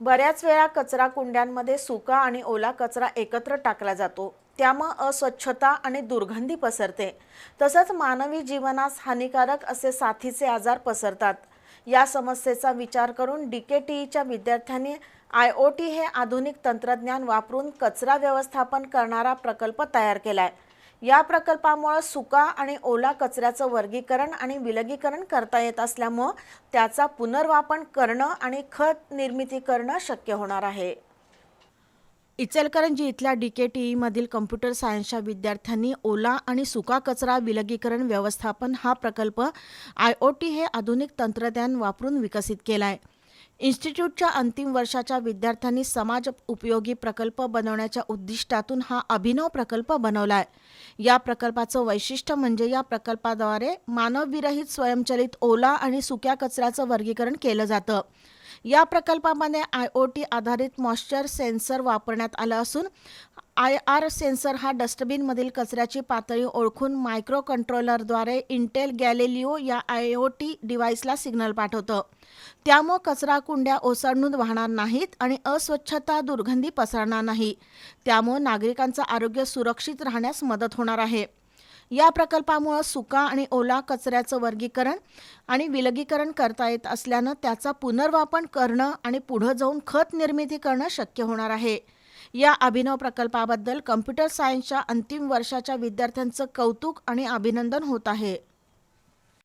बऱ्याच वेळा कचरा कुंड्यांमध्ये सुका आणि ओला कचरा एकत्र टाकला जातो. त्यामुळं अस्वच्छता आणि दुर्गंधी पसरते. तसंच मानवी जीवनास हानिकारक असे साथीचे आजार पसरतात. या समस्येचा विचार करून डी के टीईच्या विद्यार्थ्यांनी आय ओ टी हे आधुनिक तंत्रज्ञान वापरून कचरा व्यवस्थापन करणारा प्रकल्प तयार केला आहे या प्रकल्पामुळं सुका आणि ओला कचऱ्याचं वर्गीकरण आणि विलगीकरण करता येत असल्यामुळं त्याचा पुनर्वापन करणं आणि खत निर्मिती करणं शक्य होणार आहे. इचलकरंजी इथल्या डी के टी ईमधील कम्प्युटर सायन्सच्या विद्यार्थ्यांनी ओला आणि सुका कचरा विलगीकरण व्यवस्थापन हा प्रकल्प आय ओ टी हे आधुनिक तंत्रज्ञान वापरून विकसित केला आहे इन्स्टिट्यूटच्या अंतिम वर्षाच्या विद्यार्थ्यांनी समाज उपयोगी प्रकल्प बनवण्याच्या उद्दिष्टातून हा अभिनव प्रकल्प बनवला आहे या प्रकल्पाचं वैशिष्ट्य म्हणजे या प्रकल्पाद्वारे मानवविरहित स्वयंचलित ओला आणि सुक्या कचऱ्याचं वर्गीकरण केलं जातं. या प्रकल्पामध्ये आय ओ टी आधारित मॉइश्चर सेन्सर वापरण्यात आलं असून आय आर सेन्सर हा डस्टबिनमधील कचऱ्याची पातळी ओळखून मायक्रो कंट्रोलरद्वारे इंटेल गॅलेलिओ या आय ओ टी डिव्हाइसला सिग्नल पाठवतं. त्यामुळं कचरा कुंड्या ओसंडून वाहणार नाहीत आणि अस्वच्छता दुर्गंधी पसरणार नाही. त्यामुळं नागरिकांचं आरोग्य सुरक्षित राहण्यास मदत होणार आहे. या प्रकल्पामुळं सुका आणि ओला कचऱ्याचं वर्गीकरण आणि विलगीकरण करता येत असल्यानं त्याचा पुनर्वापन करणं आणि पुढं जाऊन खत निर्मिती करणं शक्य होणार आहे. या अभिनव प्रकल्पाबद्दल कम्प्युटर सायन्सच्या अंतिम वर्षाच्या विद्यार्थ्यांचं कौतुक आणि अभिनंदन होत आहे.